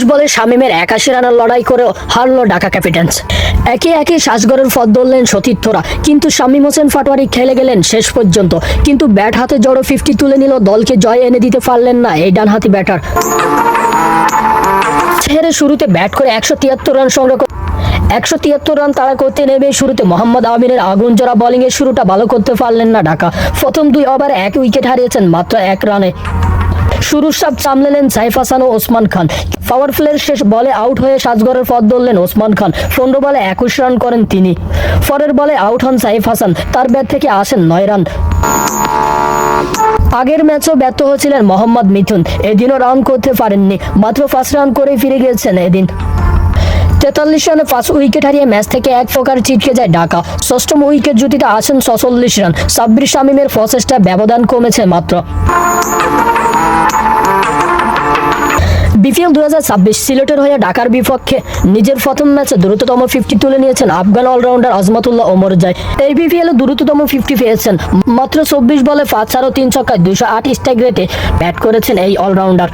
চল্লিশ বলে শামিমের একাশি রানের লড়াই করেও হারলো ঢাকা ক্যাপিটালস। একে একে শ্বাসগড়ের পথ ধরলেন সতীর্থরা। কিন্তু শামীম হোসেন ফাটোয়ারি খেলে গেলেন শেষ পর্যন্ত। কিন্তু ব্যাট হাতে জড়ো ফিফটি তুলে নিল, দলকে জয় এনে দিতে পারলেন না এই ডানহাতি ব্যাটার। ছেড়ে শুরুতে ব্যাট করে একশো তিয়াত্তর রান সংগ্রহ একশো তিয়াত্তর রান তারা করতে নেমে শুরুতে মোহাম্মদ আমিরের আগুন জোড়া বোলিং এর শুরুটা ভালো করতে পারলেন না ঢাকা। প্রথম দুই ওভার এক উইকেট হারিয়েছেন মাত্র এক রানে। শুরুর সাপ সামলেলেন সাইফ হাসান ও ওসমান খান। পাওয়ার প্লের শেষ বলে আউট হয়ে সাজগড়ের পথ ধরলেন ওসমান খান। পনেরো বলে একুশ রান করেন তিনি। পরের বলে আউট হন সাইফ হাসান। তার ব্যাট থেকে আসেন নয় রান। আগের ম্যাচও ব্যর্থ হয়েছিলেন মোহাম্মদ মিথুন। এদিনও রান করতে পারেননি। মাত্র ফার্স্ট রান করে ফিরে গিয়েছেন এদিন। তেতাল্লিশ রানে পাঁচ উইকেট হারিয়ে ম্যাচ থেকে এক প্রকার ছিটকে যায় ঢাকা। ষষ্ঠম উইকেট জুটিতে আসেন ছচল্লিশ রান। সাব্বির শামীমের প্রচেষ্টা ব্যবধান কমেছে মাত্র। ছাব্বিশ সিলেটের হয়ে ঢাকার বিপক্ষে নিজের প্রথম ম্যাচে দ্রুততম ফিফটি তুলে নিয়েছেন আফগান অলরাউন্ডার আজমাতুল্লাহ ওমর জাই। এই বিপিএল দ্রুততম ফিফটি পেয়েছেন। মাত্র চব্বিশ বলে পাঁচ আরও তিন ছক্কায় দুশো আট স্ট্রাইক রেটে ব্যাট করেছেন এই অলরাউন্ডার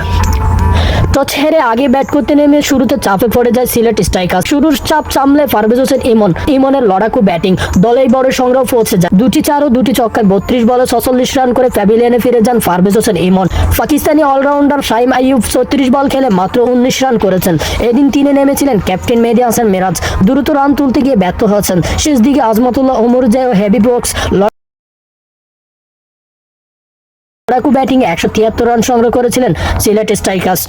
টস হেরে আগে ব্যাট করতে নেমে শুরুতে চাপে পড়ে যায় সিলেট স্ট্রাইকার। শুরুর চাপ সামলে পারভেজ হোসেন ইমন, ইমনের লড়াকু ব্যাটিং। দলেই বড় সংগ্রহ পৌঁছে যায়। দুটি চার ও দুটি ছক্কায় বত্রিশ বলে ছচল্লিশ রান করে প্যাভিলিয়নে ফিরে যান পারভেজ হোসেন ইমন। পাকিস্তানি অলরাউন্ডার শাইম আইয়ুব ছত্রিশ বল খেলে মাত্র উনিশ রান করেছেন। এদিন তিনে নেমেছিলেন ক্যাপ্টেন মেহেদি হাসান মিরাজ। দ্রুত রান তুলতে গিয়ে ব্যর্থ হয়েছেন। শেষ দিকে আজমতুল্লাহ ওমর জয় ও হেভি ব্রোক্স ব্যাটিং একশো তিয়াত্তর রান সংগ্রহ করেছিলেন সিলেট স্ট্রাইকার্স।